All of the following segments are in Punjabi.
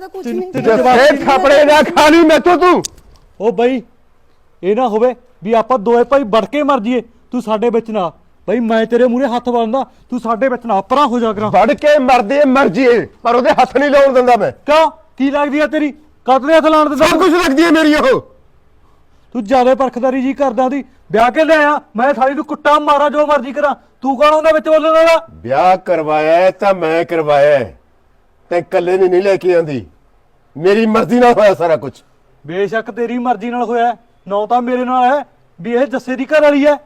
ਤਾਂ ਕੁਝ ਤੈਨੂੰ- ਨਹੀਂ ਤੈਨੂੰ ਕਿਹਾ ਜਵਾਬ ਜੱਸੇ ਥਾਪੜੇ ਨਾ ਖਾਣੀ ਮੈਥੋਂ ਤੂੰ ਉਹ ਬਈ ਇਹ ਨਾ ਹੋਵੇ ਵੀ ਆਪਾਂ ਦੋਏ ਭਾਈ ਵੜ ਕੇ ਮਰ ਜੀਏ ਤੂੰ ਸਾਡੇ ਵਿੱਚ ਨਾ ਬਈ ਮੈਂ ਤੇਰੇ ਮੂਹਰੇ ਹੱਥ ਬੰਨਦਾ ਤੂੰ ਸਾਡੇ ਵਿੱਚ ਨਾ ਪਰਾਂ ਹੋ ਜਾ ਕਰਾਂ। ਵੜ ਕੇ ਮਰਦੇ ਮਰਜ਼ੀ ਪਰ ਉਹਦੇ ਹੱਥ ਨਹੀਂ ਲਾਉਣ ਦਿੰਦਾ ਮੈਂ। ਕਿਉਂ? ਕੀ ਲੱਗਦੀ ਆ ਤੇਰੀ? ਕਤਲੇ ਹੱਥ ਲਾਉਣ ਦਿੰਦਾ ਸਭ ਕੁਝ ਲੱਗਦੀ ਹੈ ਮੇਰੀ ਉਹ। ਤੂੰ ਜ਼ਿਆਦਾ ਪਰਖਦਾਰੀ ਜੀ ਕਰਦਾ ਵਿਆਹ ਕੇ ਲਿਆਇਆ ਮੈਂ ਸਾਲੀ ਨੂੰ ਕੁੱਟਾ ਮਾਰਾ ਜੋ ਮਰਜ਼ੀ ਕਰਾਂ। ਤੂੰ ਕੌਣ ਹੁੰਦਾ ਵਿੱਚ ਬੋਲਣ ਵਾਲਾ? ਵਿਆਹ ਕਰਵਾਇਆ ਤਾਂ ਮੈਂ ਕਰਵਾਇਆ। ਤੇ ਇਕੱਲੇ ਨੇ ਨਹੀਂ ਲੈ ਕੇ ਆਂਦੀ। ਮੇਰੀ ਮਰਜ਼ੀ ਨਾਲ ਹੋਇਆ ਸਾਰਾ ਕੁਝ ਬੇਸ਼ੱਕ ਤੇਰੀ ਮਰਜ਼ੀ ਨਾਲ ਹੋਇਆ ਨੌ ਤਾਂ ਮੇਰੇ ਨਾਲ ਹੈ ਵੀ ਇਹ ਜੱਸੇ ਦੀ ਘਰ ਵਾਲੀ ਹੈ।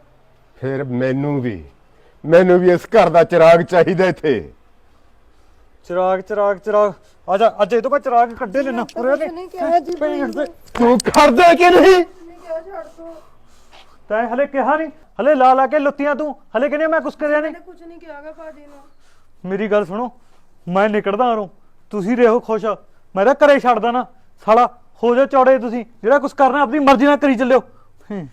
ਫਿਰ ਮੈਨੂੰ ਵੀ ਮੈਨੂੰ ਵੀ ਇਸ ਘਰ ਦਾ ਚਿਰਾਗ ਚਾਹੀਦਾ ਇੱਥੇ। ਚਿਰਾਗ ਚਿਰਾਗ ਚਿਰਾਗ। ਆ ਜਾ ਅੱਜ ਇਹ ਤੋਂ ਮੈਂ ਚਿਰਾਗ ਕੱਢੇ ਲੈਣਾ ਕੁਝ ਨਹੀਂ ਕਿਹਾ ਜੀ ਭੈਣ ਦੇ ਤੂੰ ਕਰਦਾ ਕਿ ਨਹੀਂ? ਨਹੀਂ ਕਿਹਾ ਛੱਡ ਦੋ ਤੈਂ। ਹਲੇ ਕਿਹਾ ਨਹੀਂ। ਹਲੇ ਲਾ ਲਾ ਕੇ ਲੁੱਤੀਆਂ ਤੂੰ। ਹਲੇ ਕਹਿੰਦੇ ਮੈਂ ਕੁਛ ਕਰਿਆ ਨਹੀਂ। ਮੈਂ ਕੁਝ ਨਹੀਂ ਕਿਹਾਗਾ ਭਾਜੀ ਨੂੰ। ਮੇਰੀ ਗੱਲ ਸੁਣੋ। ਮੈਂ ਨਿਕਲਦਾ ਹਾਂ ਤੁਸੀਂ ਰਹੋ ਖੁਸ਼। ਮੈਂ ਤਾਂ ਘਰੇ ਛੱਡਦਾ ਨਾ ਸਾਲਾ ਹੋ ਜਾ ਚੌੜੇ ਤੁਸੀਂ। ਜਿਹੜਾ ਕੁਛ ਕਰਨਾ ਆਪਣੀ ਮਰਜ਼ੀ ਨਾਲ ਕਰੀ ਚੱਲਿਓ। ਹੂੰ।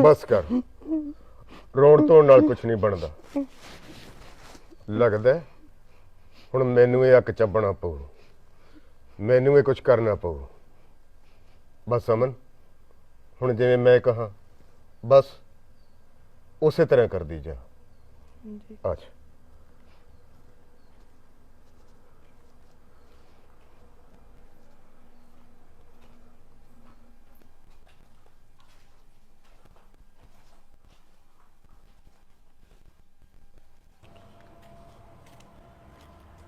ਬਸ ਕਰ। ਰੋਣ ਤੋਂ ਨਾਲ ਕੁਝ ਨਹੀਂ ਬਣਦਾ। ਲੱਗਦਾ ਹੈ, ਹੁਣ ਮੈਨੂੰ ਇਹ ਅੱਕ ਚੱਬਣਾ ਪਊ। ਮੈਨੂੰ ਇਹ ਕੁਝ ਕਰਨਾ ਪਊ। ਬਸ ਅਮਨ ਹੁਣ ਜਿਵੇਂ ਮੈਂ ਕਹਾ ਬਸ ਉਸੇ ਤਰ੍ਹਾਂ ਕਰਦੀ ਜਾ। ਅੱਛਾ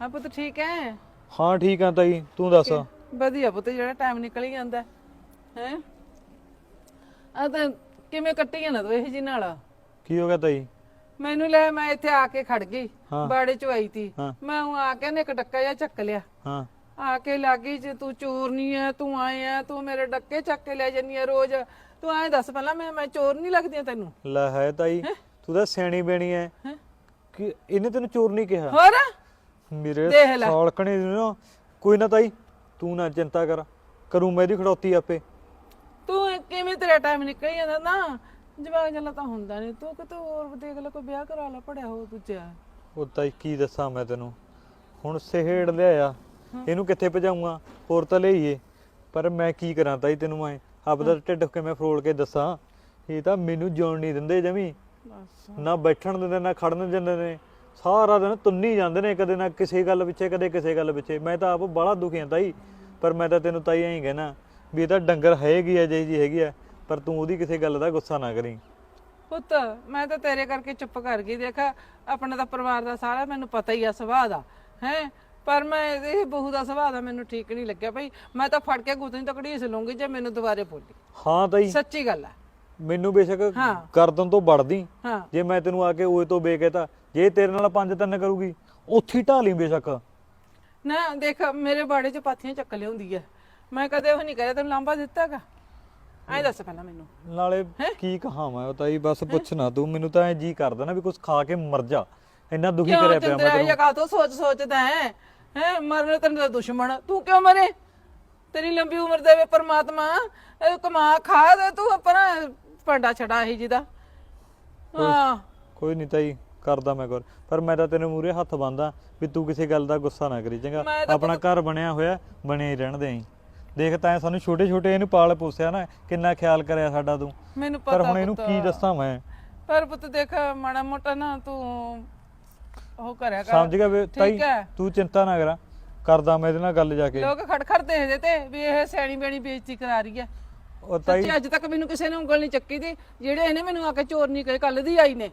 ਹਾਂ ਪੁੱਤ ਠੀਕ ਹੈ ਹਾਂ ਠੀਕ ਆ ਤਾਈ। ਤੂੰ ਦੱਸ। ਵਧੀਆ ਪੁੱਤ ਜਿਹੜਾ ਟਾਈਮ ਨਿਕਲ ਹੀ ਜਾਂਦਾ। ਹੈ? ਆ ਤਾਂ ਕਿਵੇਂ ਕੱਟੀ ਜਾਣਾ ਤੂੰ ਇਹ ਜੀ ਨਾਲ? ਕੀ ਹੋ ਗਿਆ ਤਾਈ? ਮੈਨੂੰ ਲੈ ਮੈਂ ਇੱਥੇ ਆ ਕੇ ਖੜ ਗਈ ਹਾਂ। ਬਾੜੇ ਚ ਆਈ ਤੀ। ਹਾਂ। ਮੈਂ ਉਹ ਆ ਕੇ ਨੇ ਇੱਕ ਡੱਕਾ ਜਿਹਾ ਚੱਕ ਲਿਆ। ਹਾਂ। ਆ ਕੇ ਲੱਗੀ ਜੇ ਤੂੰ ਚੋਰ ਨਹੀਂ ਹੈ ਤੂੰ ਆਏ ਆ ਤੂੰ ਮੇਰੇ ਡੱਕੇ ਚੱਕ ਕੇ ਲੈ ਜੰਨੀ ਆ ਰੋਜ਼। ਤੂੰ ਐਂ ਦੱਸ ਪਹਿਲਾਂ ਮੈਂ ਮੈਂ ਚੋਰ ਨਹੀਂ ਲੱਗਦੀ ਤੈਨੂੰ? ਲੈ ਹੈ ਤਾਈ ਤੂੰ ਤਾਂ ਸਿਆਣੀ ਬੇਣੀ ਐ। ਹੈਂ? ਕਿ ਇਹਨੇ ਤੈਨੂੰ ਚੋਰ ਨਹੀਂ ਕਿਹਾ? ਹੋਰ? ਮੇਰੇ ਦੇਖ ਲੈ। ਸਾਲਕਣੇ ਨੂੰ ਨਾ ਕੋਈ ਨਾ ਤਾਈ ਤੂੰ ਨਾ ਚਿੰਤਾ ਕਰ। ਕਰੂੰ ਮੈਂ ਇਹਦੀ ਖੜੋਤੀ ਆਪੇ। ਤੂੰ ਕਿਵੇਂ ਤੇਰਾ ਟਾਈਮ ਨਿਕਲ ਜਾਂਦਾ ਨਾ? ਜਵਾਕ ਜਲਾ ਤਾਂ ਹੁੰਦਾ ਨਹੀਂ ਤੂੰ ਕਿਤੇ ਹੋਰ ਦੇਖ ਲੈ ਕੋਈ ਵਿਆਹ ਕਰਾ ਲੈ ਪੜਿਆ ਹੋ ਦੂਜਾ। ਉਹ ਤਾਈ ਕੀ ਦੱਸਾਂ ਮੈਂ ਤੈਨੂੰ। ਹੁਣ ਸਿਹੜ ਲਿਆਇਆ ਇਹਨੂੰ ਕਿੱਥੇ ਭਜਾਉਂਗਾ ਹੋਰ ਤਾਂ ਲਈਏ। ਪਰ ਮੈਂ ਕੀ ਕਰਾਂ ਤਾਈ ਤੈਨੂੰ ਮੈਂ? ਆਪਦਾ ਢਿੱਡ ਕਿਵੇਂ ਫਰੋਲ ਕੇ ਦੱਸਾਂ? ਇਹ ਤਾਂ ਮੈਨੂੰ ਜਿਉਣ ਨਹੀਂ ਦਿੰਦੇ ਜਮੀ। ਨਾ ਬੈਠਣ ਦਿੰਦੇ ਨਾ ਖੜਨ ਦਿੰਦੇ ਨੇ। ਸਾਰਾ ਦਿਨ ਤੁੰਨੀ ਜਾਂਦੇ ਨੇ ਕਦੇ ਨਾ ਕਿਸੇ ਗੱਲ ਪਿੱਛੇ ਕਦੇ ਕਿਸੇ ਗੱਲ ਪਿੱਛੇ। ਮੈਂ ਤਾਂ ਆਪ ਬੜਾ ਦੁਖੀ ਹਾਂ ਤਾਈ। ਪਰ ਮੈਂ ਤਾਂ ਤੈਨੂੰ ਤਾਈ ਐਂ ਕਹਿਣਾ ਵੀ ਇਹ ਤਾਂ ਡੰਗਰ ਹੈਗੀ ਆ ਜਿਹੀ ਜੀ ਹੈਗੀ ਆ ਪਰ ਤੂੰ ਉਹਦੀ ਕਿਸੇ ਗੱਲ ਦਾ ਗੁੱਸਾ ਨਾ ਕਰੀ। ਪੁੱਤ ਮੈਂ ਤਾਂ ਤੇਰੇ ਕਰਕੇ ਚੁੱਪ ਕਰ ਗਈ। ਦੇਖ ਆਪਣਾ ਤਾਂ ਪਰਿਵਾਰ ਦਾ ਸਾਰਾ ਮੈਨੂੰ ਪਤਾ ਹੀ ਆ ਸੁਭਾਅ ਦਾ ਹੈ? ਪਰ ਮੈਂ ਇਹ ਬਹੂ ਦਾ ਸੁਭਾਅ ਦਾ ਮੈਨੂੰ ਠੀਕ ਨਹੀਂ ਲੱਗਿਆ ਭਈ ਮੈਂ ਤਾਂ ਫੜ ਕੇ ਗੁੱਤਨੀ ਤਕੜੀ ਇਸ ਲੂੰਗੀ ਜੇ ਮੈਨੂੰ ਦੁਬਾਰੇ ਬੋਲੀ। ਹਾਂ ਤਾਈ। ਸੱਚੀ ਗੱਲ ਹੈ ਮੈਨੂੰ ਬੇਸ਼ੱਕ ਹਾਂ। ਗਰਦਨ ਤੋਂ ਵੜਦੀ। ਹਾਂ। ਜੇ ਮੈਂ ਤੈਨੂੰ ਆ ਕੇ ਓਏ ਤੋਂ ਬੇ ਕਹਤਾ ਜੇ ਤੇਰੇ ਨਾਲ ਪੰਜ ਤਿੰਨ ਕਰੂਗੀ ਉੱਥੇ ਢਾਲੀ ਬੇਸ਼ੱਕ। ਨਾ ਦੇਖ ਮੇਰੇ ਬਾੜੇ 'ਚ ਪਾਥੀਆਂ ਚੱਕ ਲਿਆਉਂਦੀ ਹੈ ਮੈਂ ਕਦੇ ਉਹ ਨਹੀਂ ਕਰਿਆ ਤੈਨੂੰ ਲਾਂਬਾ ਦਿੱਤਾਗਾ? ਐਂ ਦੱਸ ਪਹਿਲਾਂ ਮੈਨੂੰ। ਨਾਲੇ ਕੀ ਕਹਾਂ ਮੈਂ ਉਹ ਤਾਈ ਬਸ ਪੁੱਛ ਨਾ ਤੂੰ ਮੈਨੂੰ ਤਾਂ ਐ ਜੀ ਕਰਦਾ ਨਾ ਵੀ ਕੁਝ ਖਾ ਕੇ ਮਰ ਜਾ। ਇੰਨਾ ਦੁਖੀ ਕਰਿਆ ਪਿਆ ਮੈਂ ਤੈਨੂੰ। ਕਾ ਤੋ ਸੋਚ ਸੋਚਦਾ ਹੈ? ਹੈ? ਮਰਨ ਤੈਨੂੰ ਤਾਂ ਦੁਸ਼ਮਣ। ਤੂੰ ਕਿਉਂ ਮਰੇ? ਤੇਰੀ ਲੰਬੀ ਉਮਰ ਦੇਵੇ ਪਰਮਾਤਮਾ ਕਮਾ ਖਾ ਦੇ ਤੂੰ ਆਪਣਾ ਭਾਂਡਾ ਛੜਾ ਹੀ ਜਿਹਦਾ ਹਾਂ। ਕੋਈ ਨਹੀਂ ਤਾਈ ਕਰਦਾ ਮੈਂ ਕਰ ਪਰ ਮੈਂ ਤਾਂ ਤੈਨੂੰ ਮੂਰੇ ਹੱਥ ਬੰਦਾ ਵੀ ਤੂੰ ਕਿਸੇ ਗੱਲ ਦਾ ਗੁੱਸਾ ਨਾ ਕਰੀ ਚੰਗਾ? ਆਪਣਾ ਘਰ ਬਣਿਆ ਹੋਇਆ ਬਣਿਆ ਹੀ ਰਹਿਣ ਦੇ ਦੇਖ ਤਾਂ ਸਾਨੂੰ ਛੋਟੇ ਛੋਟੇ ਇਹਨੂੰ ਪਾਲ ਪੋਸਿਆ ਨਾ ਕਿੰਨਾ ਖਿਆਲ ਕਰਿਆ ਸਾਡਾ ਤੂੰ। ਮੈਨੂੰ ਪਰ ਪਤਾ ਹੁਣ ਇਹਨੂੰ ਪੁੱਤ। ਕੀ ਦੱਸਾਂ ਮੈਂ? ਪਰ ਪੁੱਤ ਦੇਖ ਮਾੜਾ ਮੋਟਾ ਨਾ ਤੂੰ ਉਹ ਕਰਿਆ ਕਰ। ਸਮਝ ਗਿਆ ਵੀ ਤਾਈ ਹੈ। ਤੂੰ ਚਿੰਤਾ ਨਾ ਕਰਾ। ਕਰਦਾ ਮੈਂ ਇਹਦੇ ਨਾਲ ਗੱਲ ਜਾ ਕੇ। ਲੋਕ ਖੜਖੜ ਦੇਖਦੇ ਤੇ ਵੀ ਇਹ ਸਿਆਣੀ ਬੇਣੀ ਬੇਇੱਜ਼ਤੀ ਕਰਾ ਰਹੀ ਹੈ। ਉਹ ਤਾਈ ਸੱਚੀ ਅੱਜ ਤੱਕ ਮੈਨੂੰ ਕਿਸੇ ਨੇ ਉਂਗਲ ਨਹੀਂ ਚੱਕੀ ਦੀ ਜਿਹੜੇ ਇਹਨੇ ਮੈਨੂੰ ਆ ਕੇ ਚੋਰ ਨਹੀਂ ਕਹੇ ਕੱਲ ਦੀ ਆਈ ਨੇ।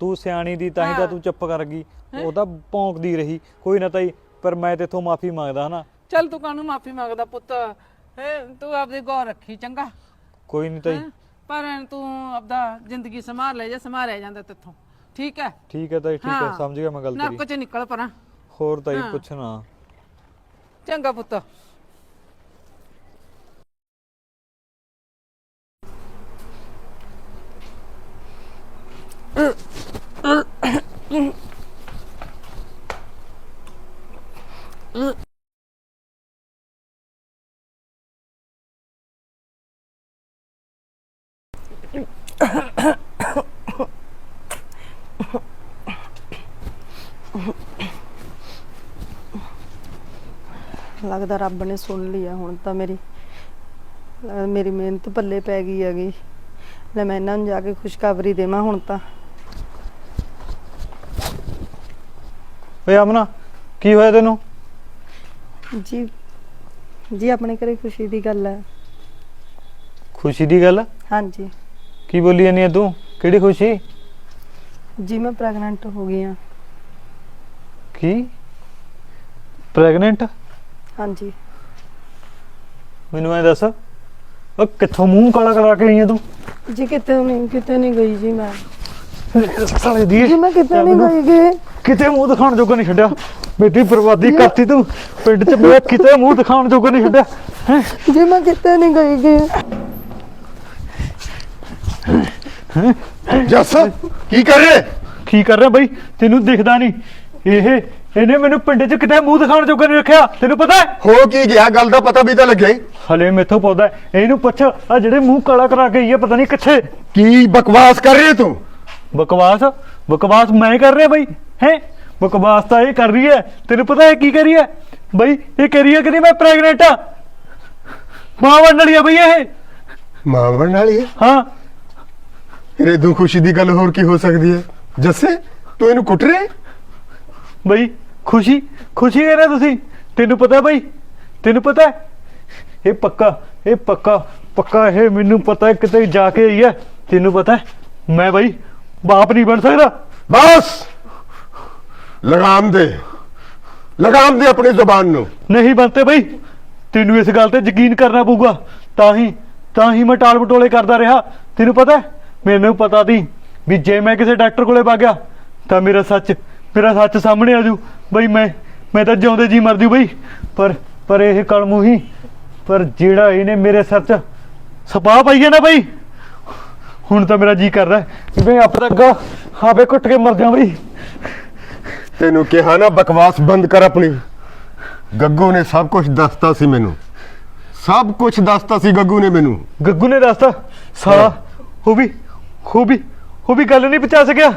ਤੂੰ ਸਿਆਣੀ ਦੀ ਤਾਂ ਹੀ। ਤਾਂ ਤੂੰ ਚੁੱਪ ਕਰ ਗਈ। ਉਹ ਤਾਂ ਭੌਂਕਦੀ ਰਹੀ। ਕੋਈ ਨਾ ਤਾਈ ਪਰ ਮੈਂ ਤੇਥੋਂ ਮਾਫੀ ਮੰਗਦਾ ਹਨਾ? ਚੱਲ ਤੂੰ ਕਾਹਨੂੰ ਮਾਫੀ ਮੰਗਦਾ ਪੁੱਤ? ਹੈ ਤੂੰ ਆਪਦੀ ਗੌਰ ਰੱਖੀ ਚੰਗਾ। ਕੋਈ ਨਹੀਂ ਤਾਈ। ਹੈਂ? ਪਰ ਤੂੰ ਆਪਦਾ ਜ਼ਿੰਦਗੀ ਸੰਭਾਲ ਲੈ ਜਾ ਸੰਭਾਲਿਆ ਜਾਂਦਾ ਤੇਥੋਂ। ਠੀਕ ਹੈ? ਠੀਕ ਹੈ ਤਾਈ ਠੀਕ ਹੈ ਹਾਂ। ਸਮਝ ਗਿਆ ਮੈਂ ਗੱਲ ਤੇਰੀ। ਨਰਕ ਚ ਨਿਕਲ ਪਰਾਂ। ਹੋਰ ਤਾਈ ਪੁੱਛਣਾ। ਚੰਗਾ ਪੁੱਤ। ਲੱਗਦਾ ਰੱਬ ਨੇ ਸੁਣ ਲਿਆ ਹੁਣ ਤਾਂ ਮੇਰੀ ਮੇਰੀ ਮਿਹਨਤ ਪੱਲੇ ਪੈ ਗਈ ਹੈਗੀ। ਲੈ ਮੈਂ ਇਹਨਾਂ ਨੂੰ ਜਾ ਕੇ ਖੁਸ਼ਖਬਰੀ ਦੇਵਾਂ ਹੁਣ ਤਾਂ। ਓਏ ਅਮਨਾ ਕੀ ਹੋਇਆ ਤੈਨੂੰ? ਜੀ ਜੀ ਆਪਣੇ ਘਰੇ ਖੁਸ਼ੀ ਦੀ ਗੱਲ ਹੈ। ਖੁਸ਼ੀ ਦੀ ਗੱਲ? ਹਾਂਜੀ। ਕੀ ਬੋਲੀ ਜਾਨੀ ਆ ਤੂੰ? ਕਿਹੜੀ ਖੁਸ਼ੀ? ਜੀ ਮੈਂ ਪ੍ਰੈਗਨੈਂਟ ਹੋ ਗਈ ਹਾਂ। ਕੀ? ਪ੍ਰੈਗਨੈਂਟ ਹਾਂਜੀ। ਮੈਨੂੰ ਐ ਦੱਸ ਉਹ ਕਿੱਥੋਂ ਮੂੰਹ ਕਾਲਾ ਕਰਾ ਕੇ ਆਈ ਆ ਤੂੰ? ਜੀ ਕਿਤੇ ਨਹੀਂ ਕਿਤੇ ਨਹੀਂ ਗਈ ਜੀ ਮੈਂ। ਸਾਲੇ ਦੀ ਜੀ ਮੈਂ ਕਿਤੇ ਨਹੀਂ ਗਈ ਗੀ। ਕਿਤੇ ਮੂੰਹ ਦਿਖਾਉਣ ਜੋਗਾ ਨਹੀਂ ਛੱਡਿਆ। ਮੇਰੀ ਬਰਬਾਦੀ ਕਰਤੀ ਤੂੰ। ਪਿੰਡ 'ਚ ਮੈਂ ਕਿਤੇ ਮੂੰਹ ਦਿਖਾਉਣ ਜੋਗਾ ਨਹੀਂ ਛੱਡਿਆ। ਹੈਂ? ਜੀ ਮੈਂ ਕਿਤੇ ਨਹੀਂ ਗਈ ਗੀ। ਜੱਸ ਕੀ ਕਰ ਰਹੇ? ਕੀ ਕਰ ਰਿਹਾ ਬਈ? ਤੈਨੂੰ ਦਿਖਦਾ ਨਹੀਂ। ਇਹ ਇਹਨੇ ਮੈਨੂੰ ਪਿੰਡ 'ਚ ਕਿਤੇ ਮੂੰਹ ਦਿਖਾਉਣ ਜੋਗਾ ਨਹੀਂ ਰੱਖਿਆ। ਤੈਨੂੰ ਪਤਾ ਹੈ? ਹੋ ਕੀ ਗਿਆ? ਗੱਲ ਦਾ ਪਤਾ ਵੀ ਤਾਂ ਲੱਗੇ ਹਲੇ ਮੈਥੋਂ ਪੌਦਾ ਇਹਨੂੰ ਪੁੱਛ ਆ ਜਿਹੜੇ ਮੂੰਹ ਕਾਲਾ ਕਰਾ ਕੇ ਆਈ ਆ ਪਤਾ ਨਹੀਂ ਕਿੱਥੇ। ਕੀ ਬਕਵਾਸ ਕਰ ਰਹੇ ਤੂੰ? ਬਕਵਾਸ? ਬਕਵਾਸ ਮੈਂ ਕਰ ਰਿਹਾ ਬਈ ਹੈ? ਬਕਵਾਸ ਤਾਂ ਇਹ ਕਰ ਰਹੀ ਹੈ। ਤੈਨੂੰ ਪਤਾ ਹੈ ਕੀ ਕਰ ਰਹੀ ਹੈ? ਬਈ ਇਹ ਕਰ ਰਹੀ ਹੈ ਕਿ ਮੈਂ ਪ੍ਰੈਗਨੈਂਟ ਆ ਮਾਂ ਬਣਨ ਵਾਲੀ ਆ ਬਈ ਇਹ। ਮਾਂ ਬਣਨ ਵਾਲੀ ਹੈ? ਹਾਂ। ਰੇ ਦੂ ਖੁਸ਼ੀ ਦੀ ਗੱਲ ਹੋਰ ਕੀ ਹੋ ਸਕਦੀ ਹੈ? ਜੱਸੇ ਤੂੰ ਇਹਨੂੰ ਕੁੱਟ ਰਿਹਾ ਬਈ ਖੁਸ਼ੀ ਖੁਸ਼ੀ ਕਹਿ ਰਹੇ ਤੁਸੀਂ? ਤੈਨੂੰ ਪਤਾ ਬਈ ਤੈਨੂੰ ਪਤਾ ਹੈ? ਇਹ ਪੱਕਾ ਇਹ ਪੱਕਾ ਪੱਕਾ ਇਹ ਮੈਨੂੰ ਪਤਾ ਹੈ ਕਿਤੇ ਜਾ ਕੇ ਆਈ ਹੈ। ਤੈਨੂੰ ਪਤਾ ਹੈ, ਮੈਂ ਬਈ ਬਾਪ ਨਹੀਂ ਬਣ ਸਕਦਾ। ਬਸ! ਲਗਾਮ ਦੇ। ਲਗਾਮ ਦੇ ਆਪਣੀ ਜ਼ੁਬਾਨ ਨੂੰ। ਨਹੀਂ ਬਣਤੇ ਬਈ। ਤੈਨੂੰ ਇਸ ਗੱਲ ਤੇ ਯਕੀਨ ਕਰਨਾ ਪਊਗਾ। ਤਾਂ ਹੀ ਤਾਂ ਹੀ ਮੈਂ ਟਾਲ ਬਟੋਲੇ ਕਰਦਾ ਰਿਹਾ। ਤੈਨੂੰ ਪਤਾ ਹੈ, ਮੈਨੂੰ ਪਤਾ ਸੀ ਵੀ ਜੇ ਮੈਂ ਕਿਸੇ ਡਾਕਟਰ ਕੋਲੇ ਵਗ ਗਿਆ ਤਾਂ ਮੇਰਾ ਸੱਚ ਮੇਰਾ ਸੱਚ ਸਾਹਮਣੇ ਆ ਜੂ ਬਈ ਮੈਂ ਮੈਂ ਤਾਂ ਜਿਉਂਦੇ ਜੀ ਮਰ ਜੂ ਬਈ। ਪਰ ਪਰ ਇਹ ਕਲਮੂ ਹੀ ਪਰ ਜਿਹੜਾ ਇਹਨੇ ਮੇਰੇ ਸਿਰ 'ਚ ਸਪਾ ਪਾਈ ਹੈ ਨਾ ਬਈ ਹੁਣ ਤਾਂ ਮੇਰਾ ਜੀ ਕਰਦਾ ਕਿ ਮੈਂ ਆਪਣਾ ਗਾ ਹਾਵੇ ਕੁੱਟ ਕੇ ਮਰ ਜਾ ਬਈ। ਤੈਨੂੰ ਕਿਹਾ ਨਾ ਬਕਵਾਸ ਬੰਦ ਕਰ ਆਪਣੀ। ਗੱਗੂ ਨੇ ਸਭ ਕੁਝ ਦੱਸਤਾ ਸੀ ਮੈਨੂੰ। ਸਭ ਕੁਝ ਦੱਸਤਾ ਸੀ ਗੱਗੂ ਨੇ ਮੈਨੂੰ। ਗੱਗੂ ਨੇ ਦੱਸਤਾ ਸਾਲਾ ਉਹ ਵੀ ਉਹ ਵੀ ਗੱਲ ਨਹੀਂ ਪਹੁੰਚਾ ਸਕਿਆ।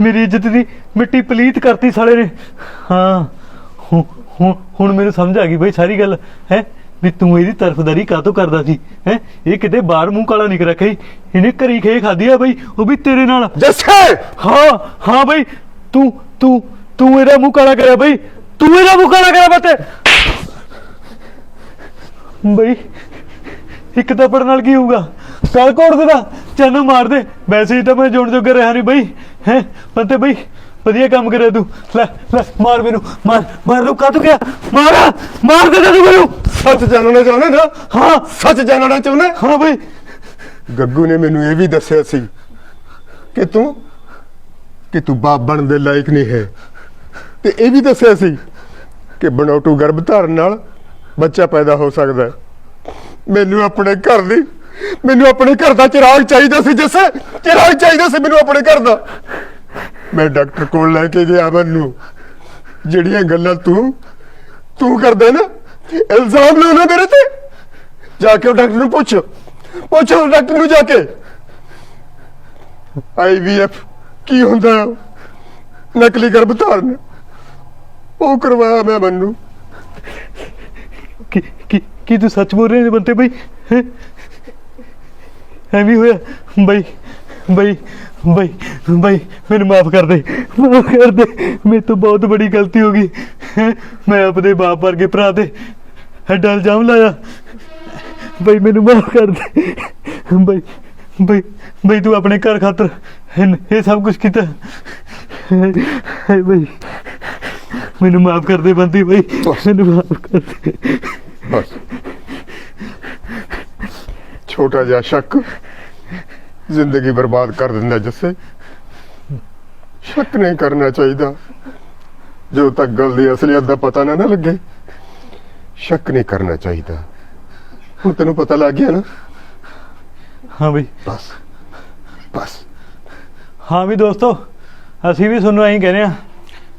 ਮੇਰੀ ਇੱਜ਼ਤ ਦੀ ਮਿੱਟੀ ਪਲੀਤ ਕਰਤੀ ਸਾਲੇ ਨੇ। ਹਾਂ ਹੁ- ਹੁ- ਹੁਣ ਮੈਨੂੰ ਸਮਝ ਆ ਗਈ ਬਈ ਸਾਰੀ ਗੱਲ ਹੈ? ਵੀ ਤੂੰ ਇਹਦੀ ਤਰਫਦਾਰੀ ਕਾਹਤੋਂ ਕਰਦਾ ਸੀ ਹੈ? ਇਹ ਕਿਤੇ ਬਾਹਰ ਮੂੰਹ ਕਾਲਾ ਨਹੀਂ ਰੱਖਿਆ ਇਹਨੇ ਘਰੀ ਖੇ ਖਾਦੀ ਆ ਬਈ ਉਹ ਵੀ ਤੇਰੇ ਨਾਲ। ਜੱਸੇ! ਹਾਂ ਹਾਂ ਬਈ ਤੂੰ ਤੂੰ ਤੂੰ ਇਹਦਾ ਮੂੰਹ ਕਾਲਾ ਕਰਿਆ ਬਈ। ਤੂੰ ਇਹਦਾ ਮੂੰਹ ਕਾਲਾ ਕਰਿਆ ਬੱਤੇ। ਬਈ ਇੱਕ ਥੱਪੜ ਨਾਲ ਕੀ ਹੋਊਗਾ? ਕੱਲ ਕੋੜ ਦੇਦਾ ਚੰਨ ਮਾਰ ਦੇ। ਵੈਸੇ ਹੀ ਤਾਂ ਮੈਂ ਜੋੜ ਜੋਗਾ ਰਿਹਾ ਨਹੀਂ ਬਈ। ਹੈ? ਬੰਤੇ ਬਈ ਵਧੀਆ ਕੰਮ ਕਰਿਆ ਤੂੰ। ਲੈ ਲੈ ਮਾਰ ਮੈਨੂੰ। ਮਾਰ ਮਾਰ ਲੂ ਕਾਤੋਂ ਗਿਆ? ਮਾਰ ਮਾਰ ਦੇ ਤੂੰ ਮੈਨੂੰ। ਸੱਚ ਜਾਣਨਾ ਚਾਹੁੰਦਾ ਨਾ? ਹਾਂ। ਸੱਚ ਜਾਣਨਾ ਚਾਹੁੰਦਾ? ਹਾਂ ਬਈ। ਗੱਗੂ ਨੇ ਮੈਨੂੰ ਇਹ ਵੀ ਦੱਸਿਆ ਸੀ ਕਿ ਤੂੰ ਕਿ ਤੂੰ ਬਾਪ ਬਣਨ ਦੇ ਲਾਇਕ ਨਹੀਂ ਹੈ। ਤੇ ਇਹ ਵੀ ਦੱਸਿਆ ਸੀ ਕਿ ਬਨੌਟੂ ਗਰਭ ਧਾਰਨ ਨਾਲ ਬੱਚਾ ਪੈਦਾ ਹੋ ਸਕਦਾ ਮੈਨੂੰ ਆਪਣੇ ਘਰ ਦੀ ਮੈਨੂੰ ਆਪਣੇ ਘਰ ਦਾ ਚਿਰਾਗ ਚਾਹੀਦਾ ਸੀ, ਜਿਸ। ਚਿਰਾਗ ਚਾਹੀਦਾ ਸੀ ਮੈਨੂੰ ਆਪਣੇ ਘਰ ਦਾ। ਮੈਂ ਡਾਕਟਰ ਕੋਲ ਲੈ ਕੇ ਗਿਆ ਮੈਨੂੰ। ਜਿਹੜੀਆਂ ਗੱਲਾਂ ਤੂੰ ਤੂੰ ਕਰਦਾ ਨਾ, ਇਲਜ਼ਾਮ ਲਾਉਣਾ ਮੇਰੇ ਤੇ। ਜਾ ਕੇ ਡਾਕਟਰ ਨੂੰ ਪੁੱਛ। ਪੁੱਛ ਡਾਕਟਰ ਨੂੰ ਜਾ ਕੇ। ਆਈਵੀਐਫ ਕੀ ਹੁੰਦਾ? ਨਕਲੀ ਗਰਭ ਧਾਰਨ। ਉਹ ਕਰਵਾਇਆ ਮੈਂ ਮੈਨੂੰ। ਕੀ ਕੀ ਕੀ ਤੂੰ ਸੱਚ ਬੋਲ ਰਿਹਾ ਬੰਤੇ ਬਈ? ਐਵੇਂ ਹੋਇਆ ਬਈ ਬਈ ਬਈ ਬਈ ਮੈਨੂੰ ਮਾਫ ਕਰ ਦੇ ਮਾਫ ਕਰ ਦੇ ਮੇਰੇ ਤੋਂ ਬਹੁਤ ਬੜੀ ਗਲਤੀ ਹੋ ਗਈ ਹੈਂ? ਮੈਂ ਆਪਣੇ ਬਾਪ ਵਰਗੇ ਭਰਾ ਤੇ ਐਡਾ ਇਲਜ਼ਾਮ ਲਾਇਆ। ਬਈ ਮੈਨੂੰ ਮਾਫ ਕਰ ਦੇ ਬਈ ਬਈ ਬਈ ਤੂੰ ਆਪਣੇ ਘਰ ਖਾਤਰ ਇਹ ਸਭ ਕੁਝ ਕੀਤਾ। ਹਾਏ ਬਈ ਮੈਨੂੰ ਮਾਫ ਕਰ ਦੇ ਬੰਦੀ ਬਈ ਮੈਨੂੰ ਮਾਫ ਕਰ ਦੇ। ਬਸ। ਛੋਟਾ ਜਿਹਾ ਸ਼ੱਕ ਜ਼ਿੰਦਗੀ ਬਰਬਾਦ ਕਰ ਦਿੰਦਾ ਜੱਸੇ। ਸ਼ੱਕ ਨਹੀਂ ਕਰਨਾ ਚਾਹੀਦਾ। ਜੋ ਤੱਕ ਗੱਲ ਦੀ ਅਸਲੀਅਤ ਦਾ ਪਤਾ ਨਾ ਨਾ ਲੱਗੇ ਸ਼ੱਕ ਨਹੀਂ ਕਰਨਾ ਚਾਹੀਦਾ। ਹੁਣ ਤੈਨੂੰ ਪਤਾ ਲੱਗ ਗਿਆ ਨਾ? ਹਾਂ ਬਈ। ਬਸ ਬਸ। ਹਾਂ ਵੀ ਦੋਸਤੋ ਅਸੀਂ ਵੀ ਤੁਹਾਨੂੰ ਐਂ ਕਹਿੰਦੇ ਆ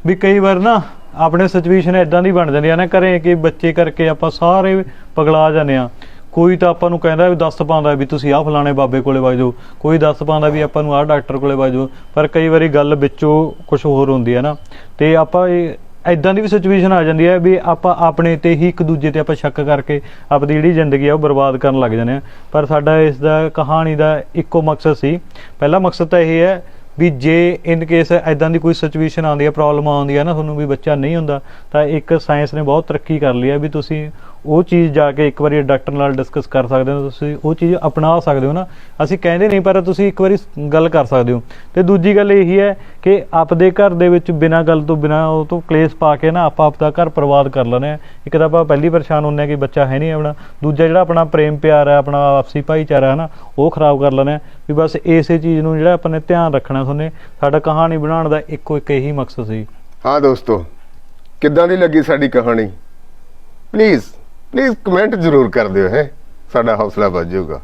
ਵੀ ਕਈ ਵਾਰ ਨਾ ਆਪਣੇ ਸਿਚੁਏਸ਼ਨ ਇਦਾਂ ਦੀ ਬਣ ਜਾਂਦੀ ਆ ਨਾ ਘਰੇ ਕਿ ਬੱਚੇ ਕਰਕੇ ਆਪਾਂ ਸਾਰੇ ਪਗਲਾ ਜਾਂਦੇ ਆ ਕੋਈ ਤਾਂ ਆਪਾਂ ਨੂੰ ਕਹਿੰਦਾ ਵੀ ਦੱਸ ਪਾਉਂਦਾ ਵੀ ਤੁਸੀਂ ਆਹ ਫਲਾਣੇ ਬਾਬੇ ਕੋਲੇ ਵਗ ਜਾਓ ਕੋਈ ਦੱਸ ਪਾਉਂਦਾ ਵੀ ਆਪਾਂ ਨੂੰ ਆਹ ਡਾਕਟਰ ਕੋਲੇ ਵਗ ਜਾਓ ਪਰ ਕਈ ਵਾਰੀ ਗੱਲ ਵਿੱਚੋਂ ਕੁਝ ਹੋਰ ਹੁੰਦੀ ਹੈ ਨਾ। ਤੇ ਆਪਾਂ ਇਹ ਐਦਾਂ ਦੀ ਵੀ ਸਿਚੁਏਸ਼ਨ ਆ ਜਾਂਦੀ ਹੈ ਵੀ ਆਪਾਂ ਆਪਣੇ ਤੇ ਹੀ ਇੱਕ ਦੂਜੇ ਤੇ ਆਪਾਂ ਸ਼ੱਕ ਕਰਕੇ ਆਪਣੀ ਜਿਹੜੀ ਜ਼ਿੰਦਗੀ ਆ ਉਹ ਬਰਬਾਦ ਕਰਨ ਲੱਗ ਜਾਂਦੇ ਆ ਪਰ ਸਾਡਾ ਇਸ ਦਾ ਕਹਾਣੀ ਦਾ ਇੱਕੋ ਮਕਸਦ ਸੀ। ਪਹਿਲਾ ਮਕਸਦ ਤਾਂ ਇਹ ਹੈ ਵੀ ਜੇ ਇਨ ਕੇਸ ਐਦਾਂ ਦੀ ਕੋਈ ਸਿਚੁਏਸ਼ਨ ਆਉਂਦੀ ਹੈ ਪ੍ਰੋਬਲਮ ਆਉਂਦੀ ਹੈ ਨਾ, ਤੁਹਾਨੂੰ ਵੀ ਬੱਚਾ ਨਹੀਂ ਹੁੰਦਾ, ਤਾਂ ਇੱਕ ਸਾਇੰਸ ਨੇ ਬਹੁਤ ਤਰੱਕੀ ਕਰ ਲਈ ਹੈ ਵੀ ਤੁਸੀਂ ਉਹ ਚੀਜ਼ ਜਾ ਕੇ ਇੱਕ ਵਾਰੀ ਡਾਕਟਰ ਨਾਲ ਡਿਸਕਸ ਕਰ ਸਕਦੇ ਹੋ, ਤੁਸੀਂ ਉਹ ਚੀਜ਼ ਅਪਣਾ ਸਕਦੇ ਹੋ ਨਾ। ਅਸੀਂ ਕਹਿੰਦੇ ਨਹੀਂ, ਪਰ ਤੁਸੀਂ ਇੱਕ ਵਾਰੀ ਗੱਲ ਕਰ ਸਕਦੇ ਹੋ। ਤੇ ਦੂਜੀ ਗੱਲ ਇਹੀ ਹੈ ਕਿ ਆਪਦੇ ਘਰ ਦੇ ਵਿੱਚ ਬਿਨਾਂ ਗੱਲ ਤੋਂ ਬਿਨਾਂ ਉਹ ਤੋਂ ਕਲੇਸ਼ ਪਾ ਕੇ ਨਾ ਆਪਾਂ ਆਪਦਾ ਘਰ ਬਰਬਾਦ ਕਰ ਲੈਂਦੇ ਆ ਇੱਕ ਤਾਂ ਆਪਾਂ ਪਹਿਲੀ ਪਰੇਸ਼ਾਨ ਹੁੰਦੇ ਆ ਕਿ ਬੱਚਾ ਹੈ ਨਹੀਂ ਆਪਣਾ। ਦੂਜਾ ਜਿਹੜਾ ਆਪਣਾ ਪ੍ਰੇਮ ਪਿਆਰ ਹੈ, ਆਪਣਾ ਆਪਸੀ ਭਾਈਚਾਰਾ ਹੈ ਨਾ, ਉਹ ਖਰਾਬ ਕਰ ਲੈਂਦੇ ਆ ਵੀ ਬਸ ਇਸੇ ਚੀਜ਼ ਨੂੰ ਜਿਹੜਾ ਆਪਾਂ ਨੇ ਧਿਆਨ ਰੱਖਣਾ ਤੁਹਾਨੂੰ ਸਾਡਾ ਕਹਾਣੀ ਬਣਾਉਣ ਦਾ ਇੱਕੋ ਇੱਕ ਇਹੀ ਮਕਸਦ ਸੀ। ਹਾਂ ਦੋਸਤੋ, ਕਿੱਦਾਂ ਦੀ ਲੱਗੀ ਸਾਡੀ ਕਹਾਣੀ? ਪਲੀਜ਼ ਪਲੀਜ਼ ਕਮੈਂਟ ਜ਼ਰੂਰ ਕਰ ਦਿਓ ਹੈ। ਸਾਡਾ ਹੌਸਲਾ ਵੱਧ ਜਾਊਗਾ।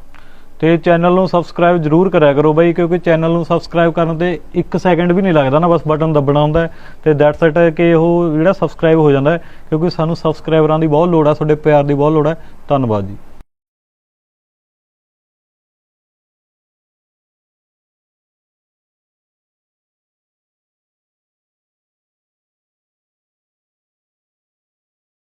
ਤੇ ਚੈਨਲ ਨੂੰ ਸਬਸਕ੍ਰਾਈਬ ਜਰੂਰ ਕਰਿਆ ਕਰੋ ਬਾਈ, ਕਿਉਂਕਿ ਚੈਨਲ ਨੂੰ ਸਬਸਕ੍ਰਾਈਬ ਕਰਨ ਤੇ 1 ਸੈਕਿੰਡ ਵੀ ਨਹੀਂ ਲੱਗਦਾ ਨਾ, ਬਸ ਬਟਨ ਦੱਬਣਾ ਹੁੰਦਾ ਤੇ ਦੈਟਸ ਇਟ ਕਿ ਉਹ ਜਿਹੜਾ ਸਬਸਕ੍ਰਾਈਬ ਹੋ ਜਾਂਦਾ ਕਿਉਂਕਿ ਸਾਨੂੰ ਸਬਸਕ੍ਰਾਈਬਰਾਂ ਦੀ ਬਹੁਤ ਲੋੜ ਹੈ ਤੁਹਾਡੇ ਪਿਆਰ ਦੀ ਬਹੁਤ ਲੋੜ ਹੈ। ਧੰਨਵਾਦ ਜੀ।